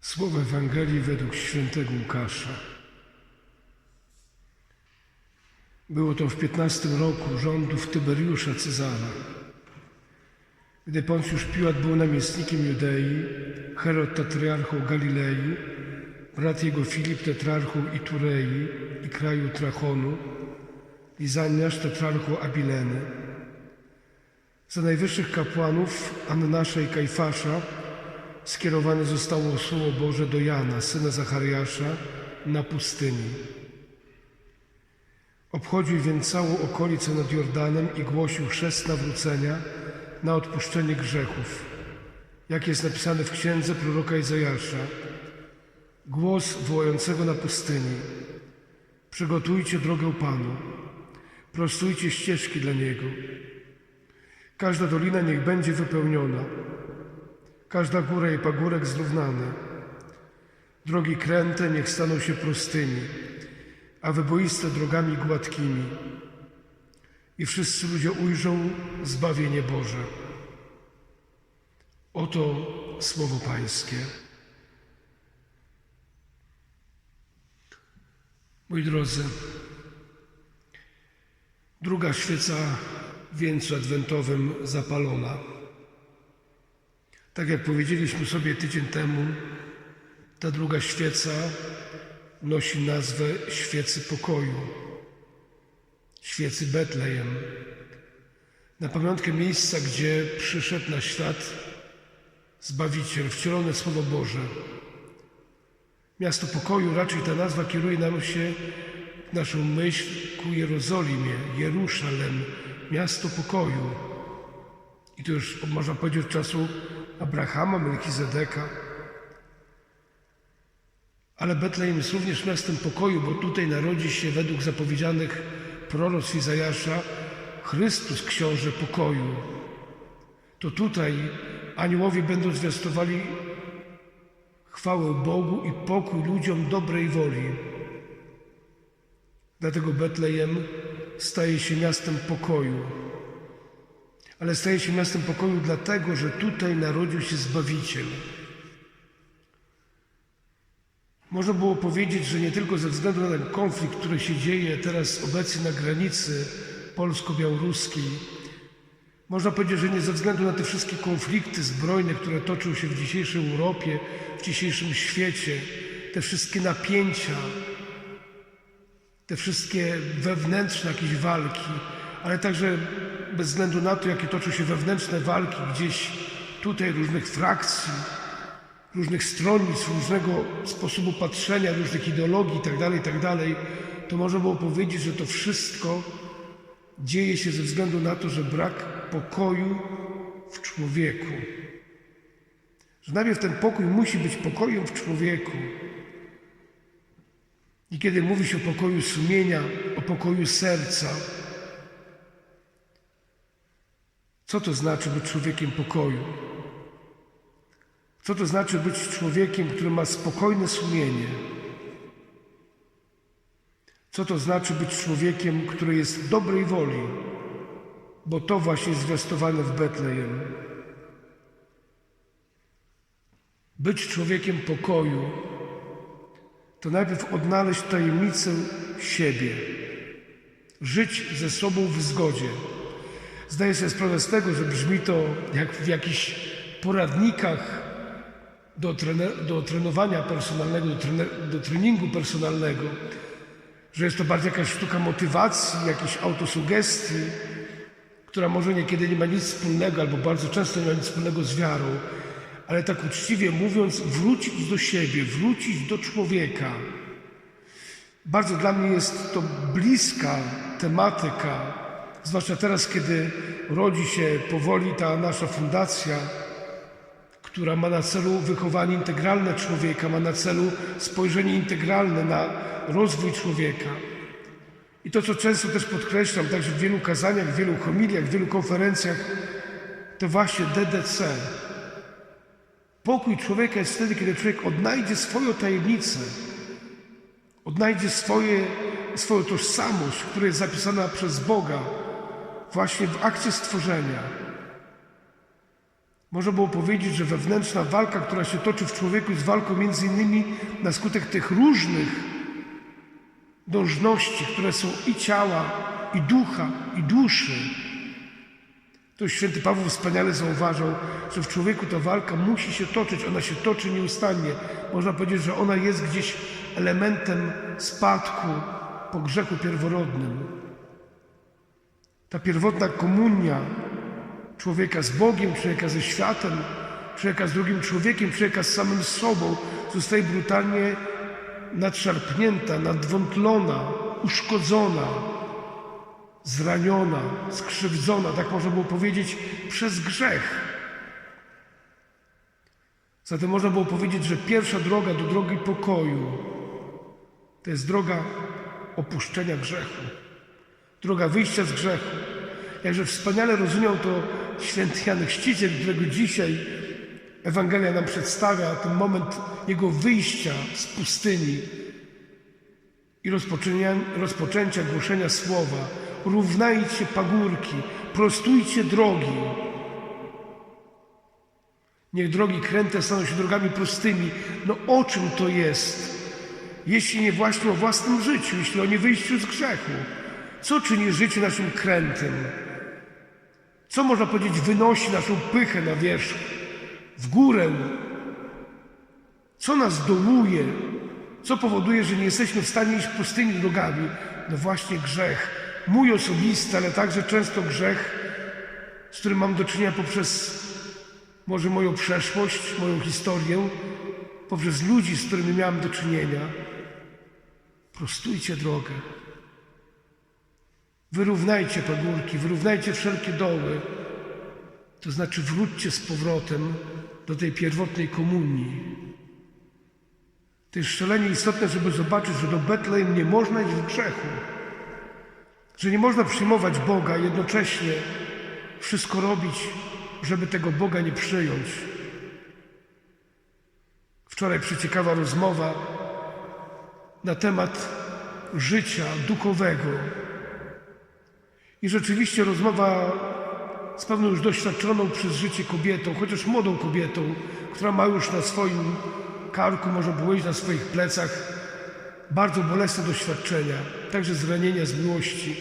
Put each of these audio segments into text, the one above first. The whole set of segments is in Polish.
Słowo Ewangelii według świętego Łukasza. Było to w 15 roku rządów Tyberiusza Cezara. Gdy Poncjusz Piłat był namiestnikiem Judei, Herod tetrarchą Galilei, brat jego Filip tetrarchą Iturei i kraju Trachonu, Lizaniasz tetrarchą Abileny. Za najwyższych kapłanów Annasza i Kajfasza skierowane zostało Słowo Boże do Jana, syna Zachariasza, na pustyni. Obchodził więc całą okolicę nad Jordanem i głosił chrzest nawrócenia na odpuszczenie grzechów, jak jest napisane w księdze proroka Izajasza. Głos wołającego na pustyni. Przygotujcie drogę Panu, prostujcie ścieżki dla Niego. Każda dolina niech będzie wypełniona, każda góra i pagórek zrównane. Drogi kręte niech staną się prostymi, a wyboiste drogami gładkimi. I wszyscy ludzie ujrzą zbawienie Boże. Oto słowo Pańskie. Moi drodzy, druga świeca w wieńcu adwentowym zapalona. Tak jak powiedzieliśmy sobie tydzień temu, ta druga świeca nosi nazwę świecy pokoju, świecy Betlejem. Na pamiątkę miejsca, gdzie przyszedł na świat Zbawiciel, wcielone Słowo Boże. Miasto pokoju, raczej ta nazwa kieruje nam się, naszą myśl ku Jerozolimie, Jeruszalem, miasto pokoju. I to już można powiedzieć od czasu Abrahama, Melchizedeka. Ale Betlejem jest również miastem pokoju, bo tutaj narodzi się według zapowiedzianych proroc Izajasza Chrystus, książę pokoju. To tutaj aniołowie będą zwiastowali chwałę Bogu i pokój ludziom dobrej woli. Dlatego Betlejem staje się miastem pokoju. Ale staje się miastem pokoju dlatego, że tutaj narodził się Zbawiciel. Można było powiedzieć, że nie tylko ze względu na ten konflikt, który się dzieje teraz obecnie na granicy polsko-białoruskiej, można powiedzieć, że nie ze względu na te wszystkie konflikty zbrojne, które toczą się w dzisiejszej Europie, w dzisiejszym świecie, te wszystkie napięcia, te wszystkie wewnętrzne jakieś walki, ale także bez względu na to, jakie toczą się wewnętrzne walki gdzieś tutaj różnych frakcji, różnych stronnic, różnego sposobu patrzenia, różnych ideologii itd., itd., to można było powiedzieć, że to wszystko dzieje się ze względu na to, że brak pokoju w człowieku. Że najpierw ten pokój musi być pokojem w człowieku. I kiedy mówi się o pokoju sumienia, o pokoju serca, co to znaczy być człowiekiem pokoju? Co to znaczy być człowiekiem, który ma spokojne sumienie? Co to znaczy być człowiekiem, który jest dobrej woli? Bo to właśnie zwiastowane w Betlejem. Być człowiekiem pokoju to najpierw odnaleźć tajemnicę siebie, żyć ze sobą w zgodzie. Zdaję sobie sprawę z tego, że brzmi to jak w jakichś poradnikach do, trener, do trenowania personalnego, do, trener, do treningu personalnego, że jest to bardziej jakaś sztuka motywacji, jakiejś autosugestii, która może niekiedy nie ma nic wspólnego, albo bardzo często nie ma nic wspólnego z wiarą, ale tak uczciwie mówiąc, wrócić do siebie, wrócić do człowieka. Bardzo dla mnie jest to bliska tematyka, zwłaszcza teraz, kiedy rodzi się powoli ta nasza fundacja, która ma na celu wychowanie integralne człowieka, ma na celu spojrzenie integralne na rozwój człowieka. I to, co często też podkreślam, także w wielu kazaniach, w wielu homiliach, w wielu konferencjach, to właśnie DDC. Pokój człowieka jest wtedy, kiedy człowiek odnajdzie swoją tajemnicę, odnajdzie swoje, swoją tożsamość, która jest zapisana przez Boga właśnie w akcie stworzenia. Można było powiedzieć, że wewnętrzna walka, która się toczy w człowieku, jest walką między innymi na skutek tych różnych dążności, które są i ciała, i ducha, i duszy. To święty Paweł wspaniale zauważał, że w człowieku ta walka musi się toczyć, ona się toczy nieustannie. Można powiedzieć, że ona jest gdzieś elementem spadku po grzechu pierworodnym. Ta pierwotna komunia człowieka z Bogiem, człowieka ze światem, człowieka z drugim człowiekiem, człowieka z samym sobą zostaje brutalnie nadszarpnięta, nadwątlona, uszkodzona, zraniona, skrzywdzona, tak można było powiedzieć, przez grzech. Zatem można było powiedzieć, że pierwsza droga do drogi pokoju to jest droga opuszczenia grzechu, droga wyjścia z grzechu. Jakże wspaniale rozumiał to święty Jan Chrzciciel, którego dzisiaj Ewangelia nam przedstawia, ten moment jego wyjścia z pustyni i rozpoczęcia, głoszenia słowa. Równajcie pagórki, prostujcie drogi. Niech drogi kręte staną się drogami prostymi. No o czym to jest? Jeśli nie właśnie o własnym życiu, jeśli o nie wyjściu z grzechu. Co czyni życie naszym krętym? Co można powiedzieć wynosi naszą pychę na wierzch, w górę? Co nas dołuje? Co powoduje, że nie jesteśmy w stanie iść pustyni drogami? No właśnie grzech. Mój osobisty, ale także często grzech, z którym mam do czynienia poprzez może moją przeszłość, moją historię, poprzez ludzi, z którymi miałem do czynienia. Prostujcie drogę. Wyrównajcie pagórki, wyrównajcie wszelkie doły. To znaczy wróćcie z powrotem do tej pierwotnej komunii. To jest szalenie istotne, żeby zobaczyć, że do Betlejem nie można iść w grzechu. Że nie można przyjmować Boga i jednocześnie wszystko robić, żeby tego Boga nie przyjąć. Wczoraj przeciekawa rozmowa na temat życia duchowego. I rzeczywiście rozmowa z pewną już doświadczoną przez życie kobietą, chociaż młodą kobietą, która ma już na swoim karku, może powiedzieć na swoich plecach bardzo bolesne doświadczenia, także zranienia z miłości.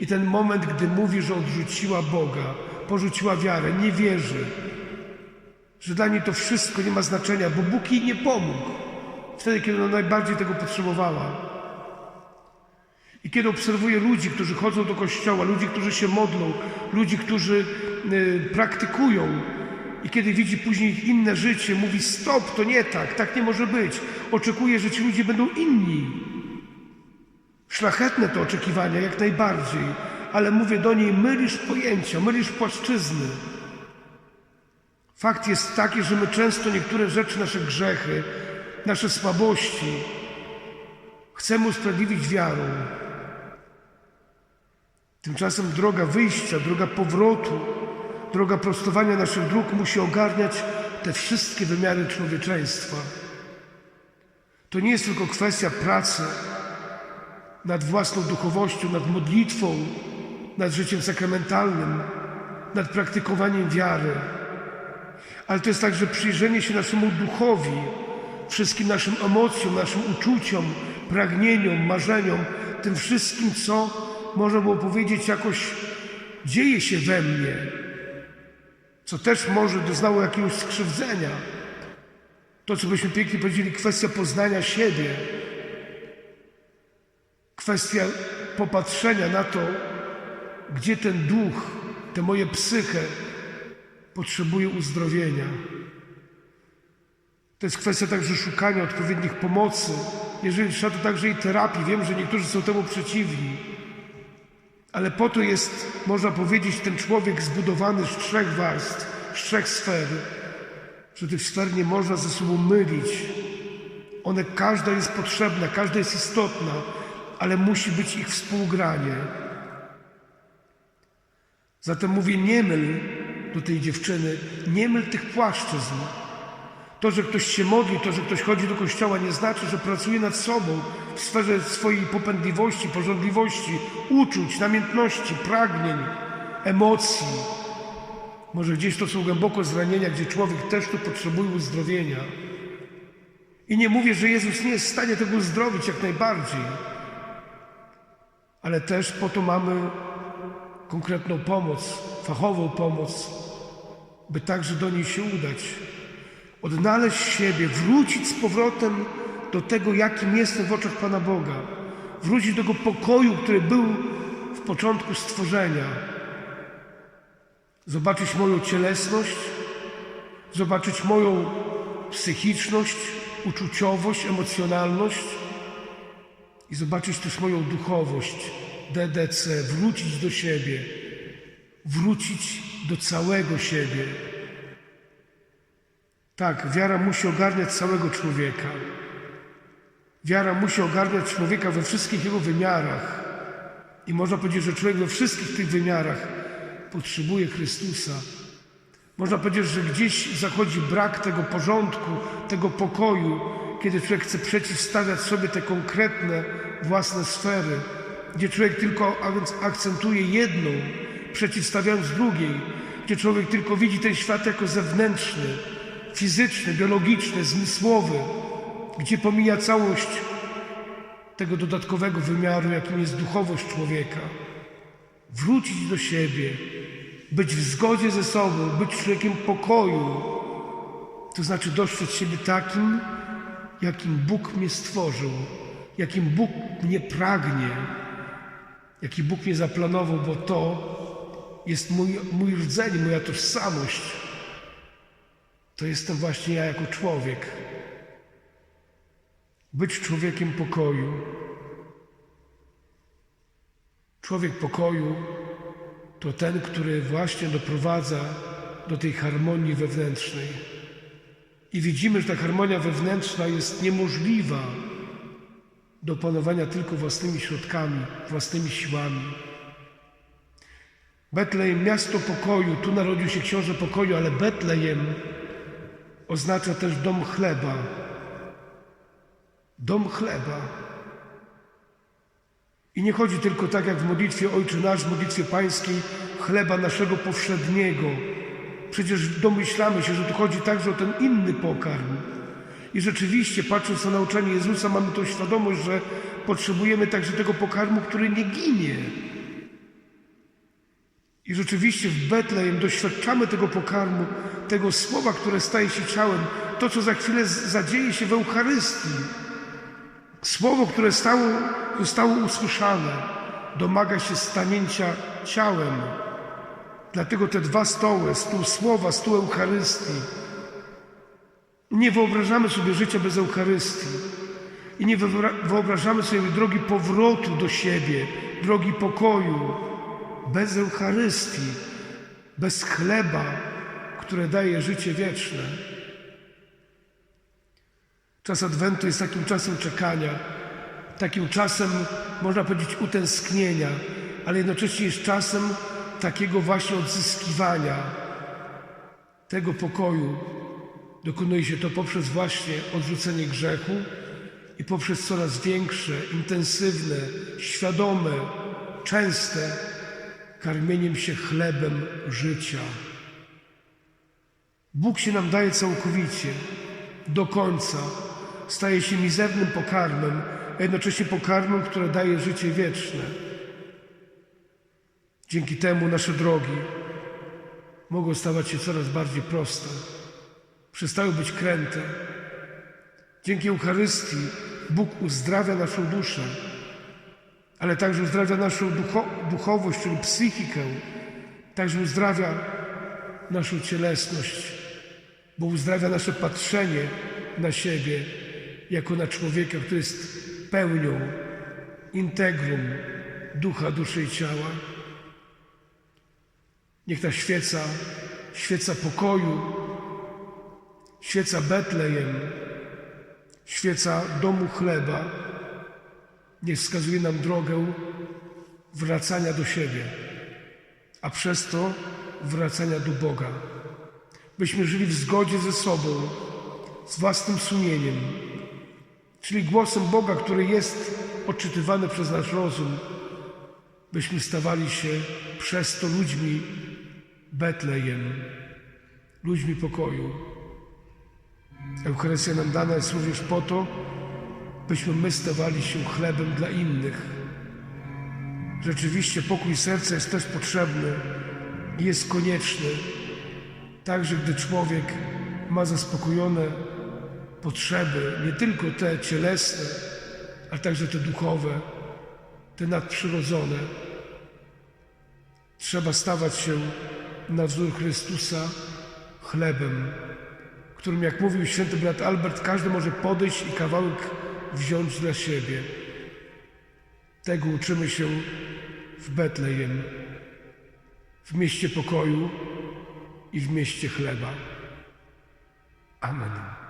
I ten moment, gdy mówi, że odrzuciła Boga, porzuciła wiarę, nie wierzy, że dla niej to wszystko nie ma znaczenia, bo Bóg jej nie pomógł wtedy, kiedy ona najbardziej tego potrzebowała. I kiedy obserwuję ludzi, którzy chodzą do kościoła, ludzi, którzy się modlą, ludzi, którzy y, praktykują, i kiedy widzi później inne życie, mówi: Stop, to nie tak, tak nie może być. Oczekuje, że ci ludzie będą inni. Szlachetne to oczekiwania, jak najbardziej, ale mówię do niej: mylisz pojęcia, mylisz płaszczyzny. Fakt jest taki, że my często niektóre rzeczy, nasze grzechy, nasze słabości chcemy usprawiedliwić wiarą. Tymczasem droga wyjścia, droga powrotu, droga prostowania naszych dróg musi ogarniać te wszystkie wymiary człowieczeństwa. To nie jest tylko kwestia pracy nad własną duchowością, nad modlitwą, nad życiem sakramentalnym, nad praktykowaniem wiary, ale to jest także przyjrzenie się naszemu duchowi, wszystkim naszym emocjom, naszym uczuciom, pragnieniom, marzeniom, tym wszystkim, co można było powiedzieć jakoś dzieje się we mnie, co też może doznało jakiegoś skrzywdzenia. To, co byśmy pięknie powiedzieli, kwestia poznania siebie, kwestia popatrzenia na to, gdzie ten duch, tę moje psychę potrzebuje uzdrowienia. To jest kwestia także szukania odpowiednich pomocy. Jeżeli trzeba, to także i terapii. Wiem, że niektórzy są temu przeciwni. Ale po to jest, można powiedzieć, ten człowiek zbudowany z trzech warstw, z trzech sfer, że tych sfer nie można ze sobą mylić. One, każda jest potrzebna, każda jest istotna, ale musi być ich współgranie. Zatem mówię, nie myl do tej dziewczyny, nie myl tych płaszczyzn. To, że ktoś się modli, to, że ktoś chodzi do kościoła, nie znaczy, że pracuje nad sobą w sferze swojej popędliwości, porządliwości, uczuć, namiętności, pragnień, emocji. Może gdzieś to są głęboko zranienia, gdzie człowiek też tu potrzebuje uzdrowienia. I nie mówię, że Jezus nie jest w stanie tego uzdrowić jak najbardziej, ale też po to mamy konkretną pomoc, fachową pomoc, by także do niej się udać, odnaleźć siebie, wrócić z powrotem do tego, jakim jestem w oczach Pana Boga, wrócić do tego pokoju, który był w początku stworzenia, zobaczyć moją cielesność, zobaczyć moją psychiczność, uczuciowość, emocjonalność i zobaczyć też moją duchowość, DDC, wrócić do siebie, wrócić do całego siebie. Tak, wiara musi ogarniać całego człowieka. Wiara musi ogarniać człowieka we wszystkich jego wymiarach. I można powiedzieć, że człowiek we wszystkich tych wymiarach potrzebuje Chrystusa. Można powiedzieć, że gdzieś zachodzi brak tego porządku, tego pokoju, kiedy człowiek chce przeciwstawiać sobie te konkretne własne sfery, gdzie człowiek tylko akcentuje jedną, przeciwstawiając drugiej, gdzie człowiek tylko widzi ten świat jako zewnętrzny, fizyczny, biologiczny, zmysłowy, gdzie pomija całość tego dodatkowego wymiaru, jakim jest duchowość człowieka. Wrócić do siebie, być w zgodzie ze sobą, być człowiekiem pokoju, to znaczy dostrzec siebie takim, jakim Bóg mnie stworzył, jakim Bóg mnie pragnie, jaki Bóg mnie zaplanował, bo to jest mój, mój rdzeń, moja tożsamość. To jestem właśnie ja jako człowiek. Być człowiekiem pokoju. Człowiek pokoju to ten, który właśnie doprowadza do tej harmonii wewnętrznej. I widzimy, że ta harmonia wewnętrzna jest niemożliwa do opanowania tylko własnymi środkami, własnymi siłami. Betlejem, miasto pokoju, tu narodził się książę pokoju, ale Betlejem oznacza też dom chleba. Dom chleba. I nie chodzi tylko tak jak w modlitwie Ojczy Nasz, w modlitwie Pańskiej, chleba naszego powszedniego. Przecież domyślamy się, że tu chodzi także o ten inny pokarm. I rzeczywiście, patrząc na nauczanie Jezusa, mamy tą świadomość, że potrzebujemy także tego pokarmu, który nie ginie. I rzeczywiście w Betlejem doświadczamy tego pokarmu, tego słowa, które staje się ciałem, to, co za chwilę zadzieje się w Eucharystii. Słowo, które stało, zostało usłyszane, domaga się stanięcia ciałem. Dlatego te dwa stoły, stół słowa, stół Eucharystii. Nie wyobrażamy sobie życia bez Eucharystii. I nie wyobrażamy sobie drogi powrotu do siebie, drogi pokoju, bez Eucharystii, bez chleba, które daje życie wieczne. Czas Adwentu jest takim czasem czekania, takim czasem, można powiedzieć, utęsknienia, ale jednocześnie jest czasem takiego właśnie odzyskiwania tego pokoju. Dokonuje się to poprzez właśnie odrzucenie grzechu i poprzez coraz większe, intensywne, świadome, częste karmieniem się chlebem życia. Bóg się nam daje całkowicie, do końca. Staje się mizernym pokarmem, a jednocześnie pokarmem, które daje życie wieczne. Dzięki temu nasze drogi mogą stawać się coraz bardziej proste, przestały być kręte. Dzięki Eucharystii Bóg uzdrawia naszą duszę, ale także uzdrawia naszą ducho duchowość, czyli psychikę, także uzdrawia naszą cielesność, bo uzdrawia nasze patrzenie na siebie jako na człowieka, który jest pełnią, integrum ducha, duszy i ciała. Niech ta świeca, świeca pokoju, świeca Betlejem, świeca domu chleba, niech wskazuje nam drogę wracania do siebie, a przez to wracania do Boga. Byśmy żyli w zgodzie ze sobą, z własnym sumieniem, czyli głosem Boga, który jest odczytywany przez nasz rozum, byśmy stawali się przez to ludźmi Betlejem, ludźmi pokoju. Eucharystia nam dana jest również po to, byśmy my stawali się chlebem dla innych. Rzeczywiście pokój serca jest też potrzebny i jest konieczny, także gdy człowiek ma zaspokojone potrzeby, nie tylko te cielesne, ale także te duchowe, te nadprzyrodzone. Trzeba stawać się na wzór Chrystusa chlebem, którym, jak mówił święty brat Albert, każdy może podejść i kawałek wziąć dla siebie. Tego uczymy się w Betlejem, w mieście pokoju i w mieście chleba. Amen.